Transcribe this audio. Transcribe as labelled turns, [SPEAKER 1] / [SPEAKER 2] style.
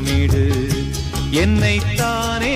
[SPEAKER 1] முத்தமிடு என்னைத்தானே